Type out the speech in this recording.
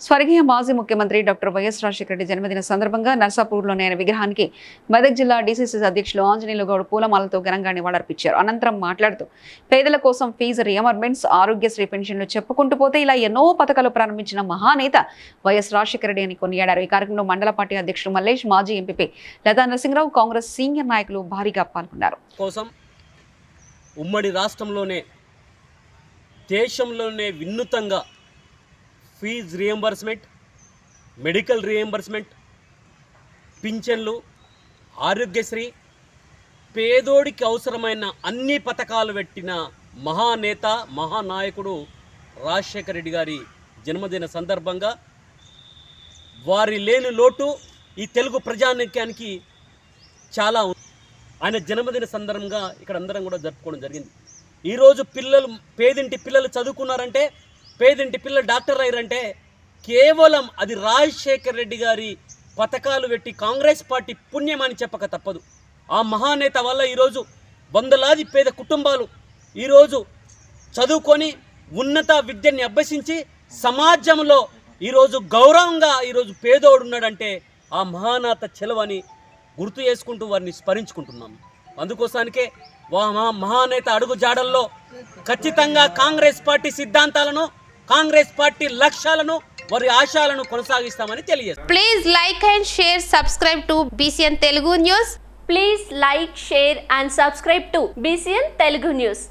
స్వర్గీయ మాజీ ముఖ్యమంత్రి డాక్టర్ వైఎస్ రాజశేఖర రెడ్డి జన్మదిన సందర్భంగా నర్సాపూర్లోని ఆయన విగ్రహానికి మెదక్ జిల్లా డీసీసీ అధ్యక్షులు ఆంజనేయులు గౌడ్ పూలమాలతో ఘనంగా నివాళులర్పించారు. అనంతరం మాట్లాడుతూ పేదల కోసం ఫీజు రియంబర్మెంట్స్ ఆరోగ్యశ్రీ పెన్షన్లు చెప్పుకుంటూ పోతే ఇలా ఎన్నో పథకాలు ప్రారంభించిన మహానేత వైఎస్ రాజశేఖర రెడ్డి అని కొనియాడారు. ఈ కార్యక్రమంలో మండల పార్టీ అధ్యక్షుడు మల్లేష్ మాజీ MP Latha Narasimharao Congress senior నాయకులు భారీగా పాల్గొన్నారు. కోసం ఉమ్మడి రాష్ట్రంలోనే దేశంలోనే వినూతంగా ఫీజ్ రియంబర్స్మెంట్ మెడికల్ రియంబర్స్మెంట్ పింఛన్లు ఆరోగ్యశ్రీ పేదోడికి అవసరమైన అన్ని పథకాలు పెట్టిన మహానేత మహానాయకుడు రాజశేఖర రెడ్డి గారి జన్మదిన సందర్భంగా వారి లేని లోటు ఈ తెలుగు ప్రజానికానికి చాలా ఉంది. ఆయన జన్మదిన సందర్భంగా ఇక్కడ అందరం కూడా జరుపుకోవడం జరిగింది ఈరోజు పిల్లలు పేదింటి పిల్లలు చదువుకున్నారంటే పేదింటి పిల్ల డాక్టర్ అయ్యారంటే కేవలం అది రాజశేఖర్ రెడ్డి గారి పథకాలు పెట్టి కాంగ్రెస్ పార్టీ పుణ్యం అని చెప్పక తప్పదు. ఆ మహానేత వల్ల ఈరోజు వందలాది పేద కుటుంబాలు ఈరోజు చదువుకొని ఉన్నత విద్యని అభ్యసించి సమాజంలో ఈరోజు గౌరవంగా ఈరోజు పేదోడు ఉన్నాడంటే ఆ మహానాత చెలవని గుర్తు చేసుకుంటూ వారిని స్మరించుకుంటున్నాం. అందుకోసానికే వా మా మహానేత అడుగు జాడల్లో ఖచ్చితంగా కాంగ్రెస్ పార్టీ సిద్ధాంతాలను కాంగ్రెస్ పార్టీ లక్ష్యాలను మరియు ఆశయాలను కొనసాగిస్తామని తెలియజేస్తాం. Please like and share subscribe to BCN Telugu news please like share and subscribe to BCN Telugu news